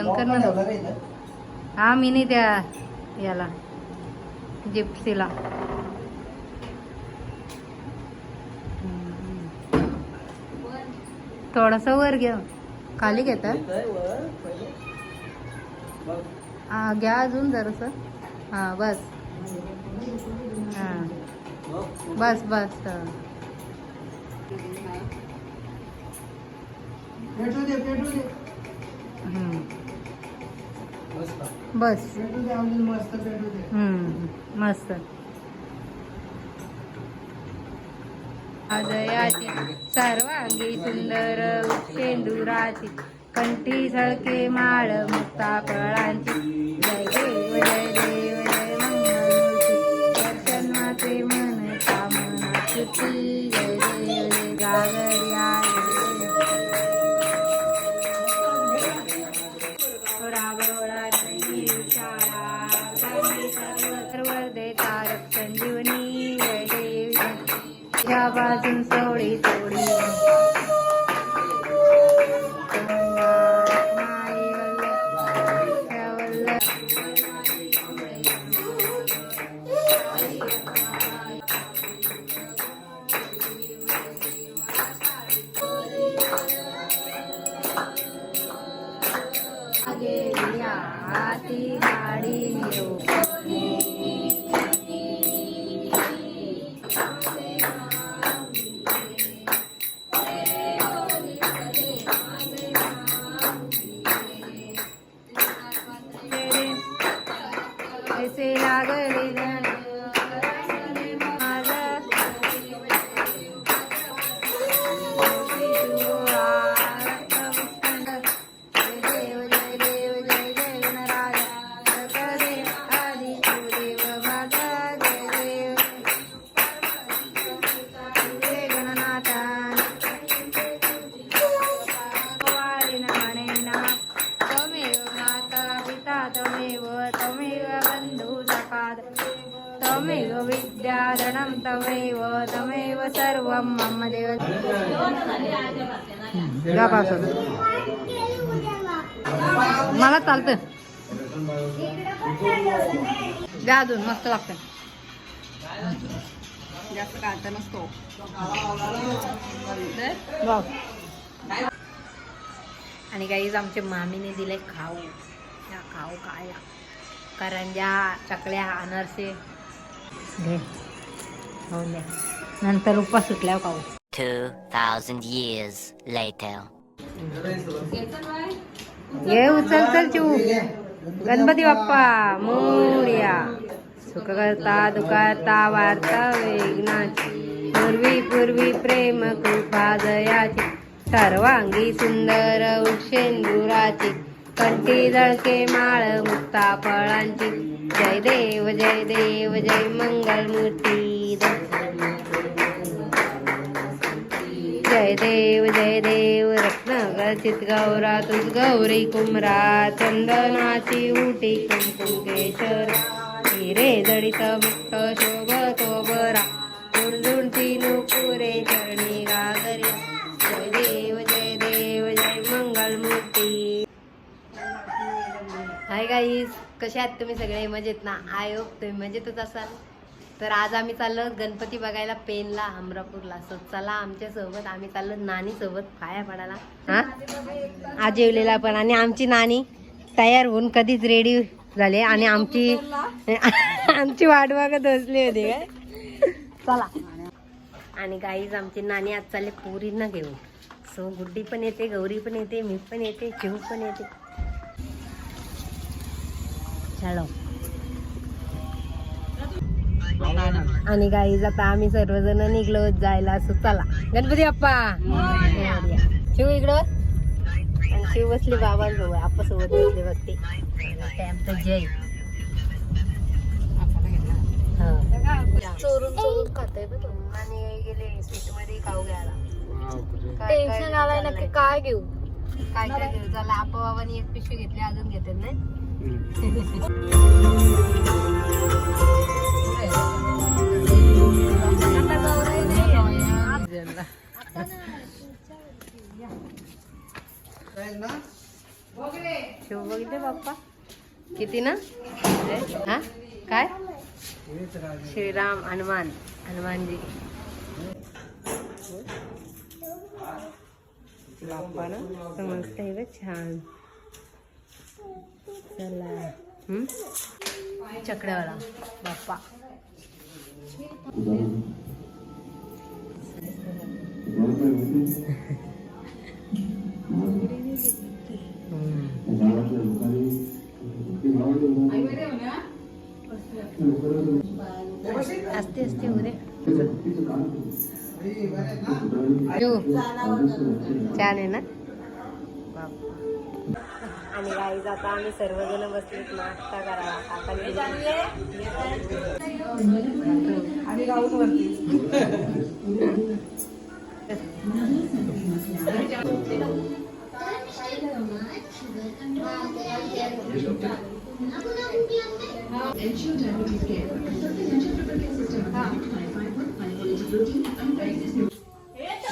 बंद कर ना? हा मी नाही त्या याला जिप्सीला. थोडासा वर घ्या. खाली घेता? हा घ्या अजून जरास. हा बस. हा. बस बस. पेटू दे पेटू दे. बस. मस्त पेटू मस्त. आजयाची सर्वांगी सुंदर शेंदुराची कंठी सळके माळ मुक्ता फळांची. जय देव जय देव जय मंगलमूर्ती. दर्शन माते मन कामना सुखी. जय देव जय जागर्या दे तारक संजीवनी जय देवी. जय बाजून सोळी सोळी विद्यारणं तमेव तमेव सर्वं मम देव मला चालतं द्या अजून मस्त लागतं जास्त काढता नसतो हो. आणि काहीच आमच्या मामीने दिले खाऊ. या खाऊ खायला. करंजा चकल्या अनरसे घे खाऊन द्या नंतर उपास सुटल्यावर खाऊ 2,000 years later. ये उचल चल चिऊ. गणपती बाप्पा मोर्या. सुख करता दुखाता वार्ता वेगनाची. पूर्वी पूर्वी प्रेम कृपा दयाची. सर्वांगी सुंदर उक्षेंदुराची कंठी जळके माळ मुक्ता फळांची. जय देव जय देव जय मंगलमूर्ती जय देव जय देव रत्नागर्चित गौरा तुझ गौरी कुमरा चंदनाची उटी कुंकुम केशर हिरे जडित मुक्त शोभ तोबरा झुणझुणती नुपुरे चरणी गागर्या जय देव जय देव जय मंगलमूर्ती. हाय गाईज कशा आहात तुम्ही सगळे? मजेत ना? आय होप तुम्ही मजेतच असाल. तर आज आम्ही चाललो गणपती बघायला पेनला अमरापूरला. सो चला आमच्यासोबत आम्ही चाललो नानी सोबत पाया पडायला. हा? आज जेवलेला पण. आणि आमची नानी तयार होऊन कधीच रेडी झाले. आणि आमची आमची वाट बघत बसली होती काय? चला. आणि गाईज आमची नानी आज चालले पोरींना घेऊन. सो गुड्डी पण येते गौरी पण येते मी पण येते चिव पण येते. चलो आणि गाईज आता आम्ही सर्वजण निघलो जायला असं चला. गणपती बाप्पा. मोरया. शिव इकडं. आणि शिव बसली बाबांजवळ आपा सोबत बसली बघते. आमचं जय हा. चोरून चोरून खाताय बघ आणि गेले स्वीटमध्ये खाऊ घ्यायला. काय- टेन्शन काय आलाय चाललंय? नक्की काय घेऊ? काय काय घेऊ? चला आपा बाबांनी एक पिशवी घेतली अजून घेते नाही. शिव बघितले बाप्पा. किती ना? हा काय श्रीराम हनुमान. हनुमानजी. बाप्पा ना समजते छान. चला. चकड्यावाला. बाप्पा. असते असते उरे छान आहे ना? बाप्पा. आणि गाईज आता आम्ही सर्वजण बसलेत नाश्ता आणि राहून वरती.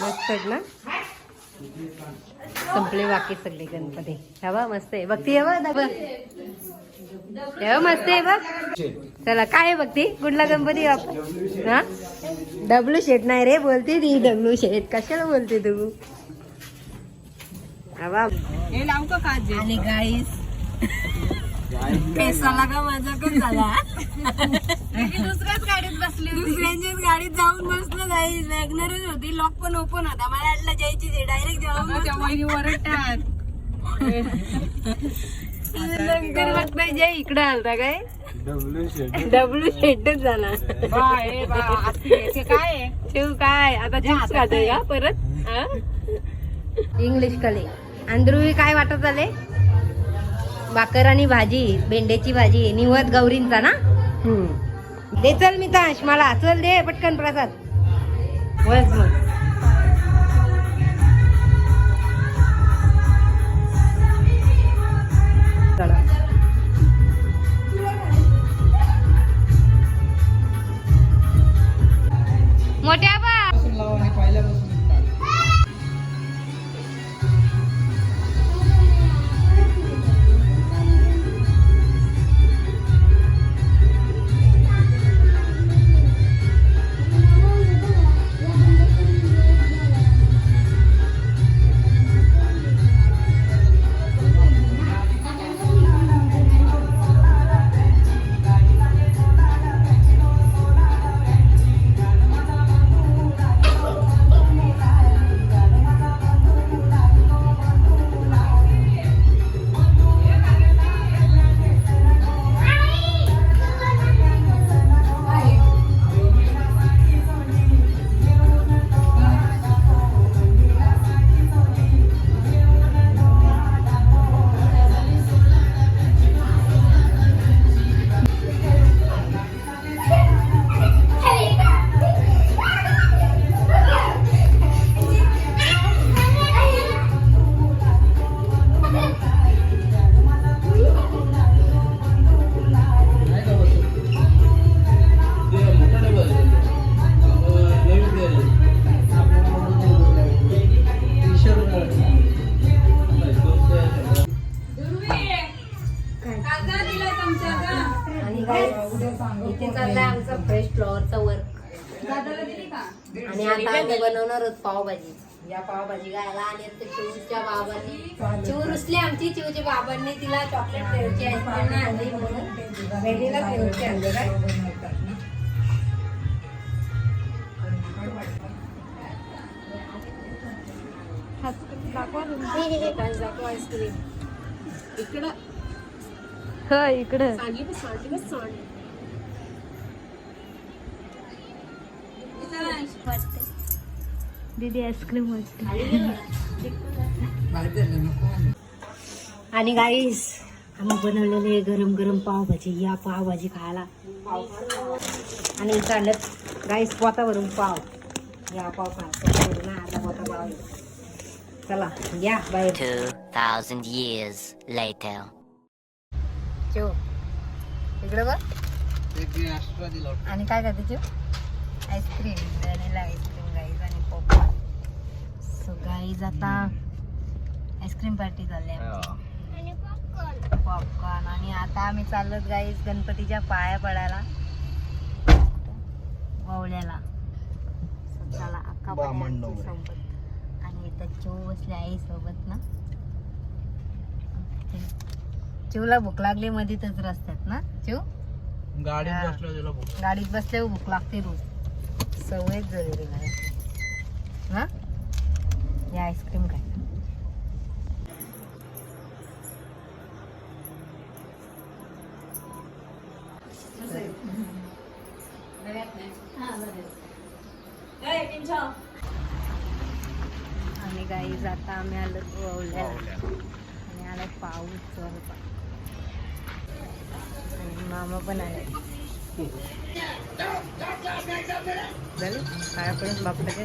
मस्त ना. संपले बाकी सगळे गणपती. हवा मस्त आहे. बघती हवा तेव्हा मस्त आहे बघ चला काय आहे बघती कुठला गणपती हा? डब्ल्यू शेट नाही रे बोलते ती डब्ल्यू शेट. कशाला बोलते तू? हवा हे आणि गाईस पेसाला का माझा पण झाला दुसऱ्याच गाडीत बसली दुसऱ्यांच्याच गाडीत जाऊन बसलो गाईस वॅगनरच होती. लॉक पण ओपन होता. मला वाटलं जायची डायरेक्ट जाऊन ओरडतात. नंतर बघता जय इकडे आलता काय? डब्ल्यू शेटच झाला. हे काय आहे? शिव काय? आता चिप्स खातोय का परत? इंग्लिश कले. आणि ध्रुवी काय वाटत आले? भाकर आणि भाजी भेंड्याची भाजी निवत गौरींचा ना? दे चल मितांश मला चल दे पटकन प्रसाद. बस मग आहोत पावभाजी. या पावभाजी खायला आणि चिवच्या बाबांनी चिव रुसली आमची चिवच्या बाबांनी तिला चॉकलेट फ्लेवरची आईस्क्रीम आणली म्हणून वेणीला फ्लेवरची आणली काय? इकडं हो इकडं. सांडली बस सांडली दीदी आईस्क्रीम आणि गाईस आम्ही बनवलेले गरम गरम पावभाजी. या पावभाजी खायला. आणि चालत गाईस पोतावरून पाव. या पाव खायचं ना आता पोता पाव. चला या बाहेर. 2,000 years later. चिव इकडे बघ. आणि काय करते ice cream vanilla ice cream so guys आता आईस्क्रीम पार्टी चालली आहे. आमची पॉपकॉर्न आणि आता आम्ही चाललोत गाईस गणपतीच्या पाया पडायला. ववल्याला चला अक्का सोबत. आणि इथं चिव बसली आई सोबत ना. चिवला भूक लागली मधीतच रस्त्यात ना चिव गाडीत. बसलो तुला भूक. गाडीत बसल्यावर भूक लागते रोज. सवयच झाली रे मला ना या आईस्क्रीम काय आणि गाई जाता आम्ही आलो ववल्याला आणि आला पाऊस जोरात. आणि मामा पण आले. झालं काय पण बापटाचे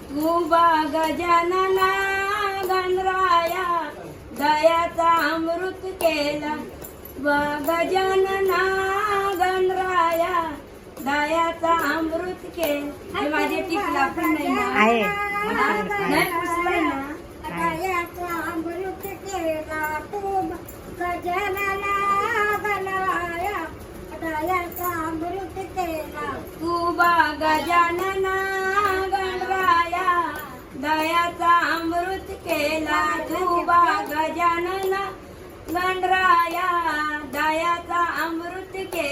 तुबा गजानना गणराया दयाचा अमृत केला. वा गजानना गणराया दयाचा अमृत केला. माझे टिकला पण नाही अमृत केला. तुबा गजानना गणराया गायाचा अमृत केला. तुबा गजानना गणराया दयाचा अमृत केला धुबा गजानना गणराया दयाचा अमृत केला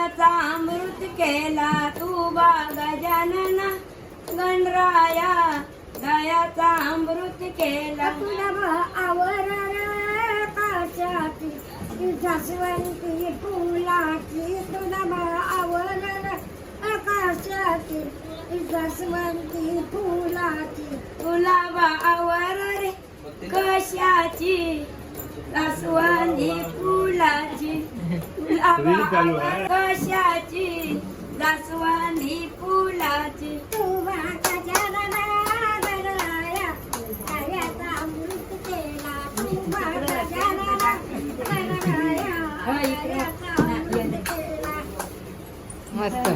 दयाचा अमृत केला. तुबा गजानना गणराया दयाचा अमृत केला. तुला आवरण काशाची जास्वंती फुलाची. तुला आवरण आकाशाची जास्वंती फुलाची. तुला बावर रे कशाची? रसवंती फुलाची. कशाची रसवंती फुलाची तू बाका जनना गणराया गायाचा अमृत केला तू बाका जनना गणराया गायाचा अमृत केला मस्त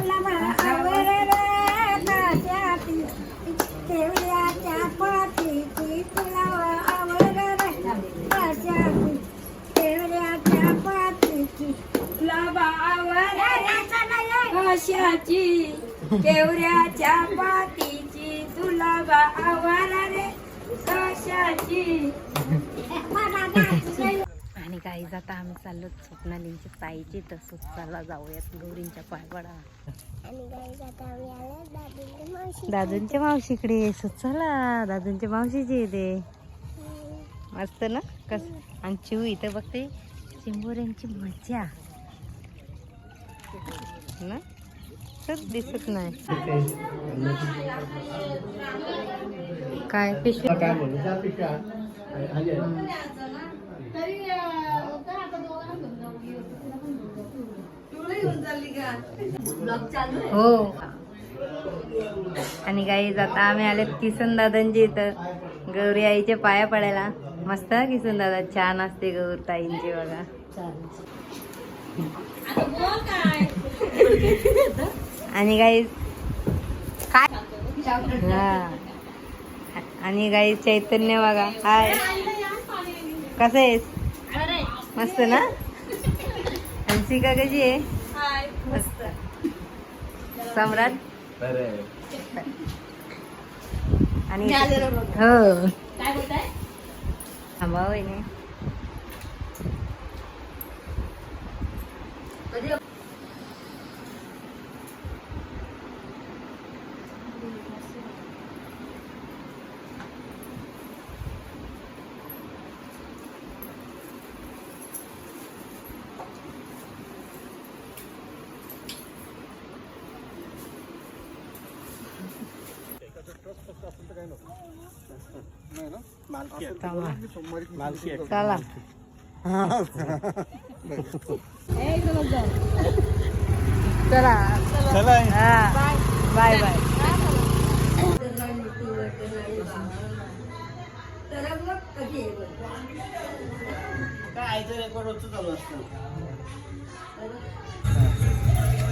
केवड्याच्या पाठीची तुला आवरण कशाची केवड्याच्या पाठीची तुला बावर कशाची केवऱ्याच्या पातीची तुला आवारा रे. कशाची? आणि काही जाता आम्ही चाललो स्वप्नालींची ताईची तसंच चला जाऊयात गौरींच्या पायपडा दादूंच्या मावशीकडे चला. दादूंच्या मावशीची येते मस्त ना? कस? आणि चिऊ इथं बघते चिंबोऱ्यांची मजा ना? तर दिसत नाही. काय पिशवी? हो. आणि काही आता आम्ही आले किसन दादांची इथं. गौरी आईच्या पाया पडायला. मस्त किसन दादा. छान असते गौर ताईंची बघा. आणि काही काय? हा. आणि काही चैतन्य बघा. हाय कसं आहेस? मस्त ना? हंसिका कशी आहे? मस्त. सम्राट? आणि हो. थांबा हो, चला. चला. Bye bye.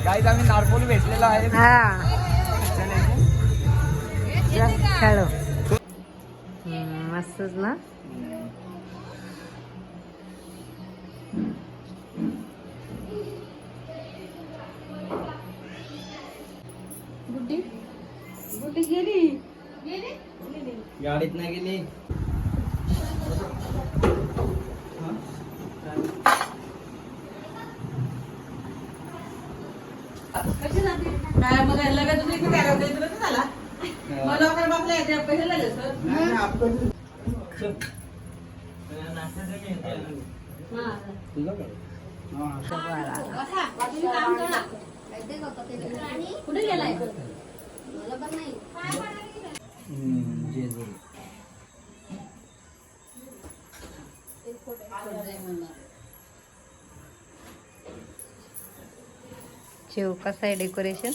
गाईज आम्ही नारपोली भेटलेलो आहे. हा जा, खेळो हम्म, मस्तच ना गाडीत नाही गेली काय मग लगेच तुम्ही इकडे काय करता? इकडे तर झाला. मला काय लागले सर. शिव कसं आहे डेकोरेशन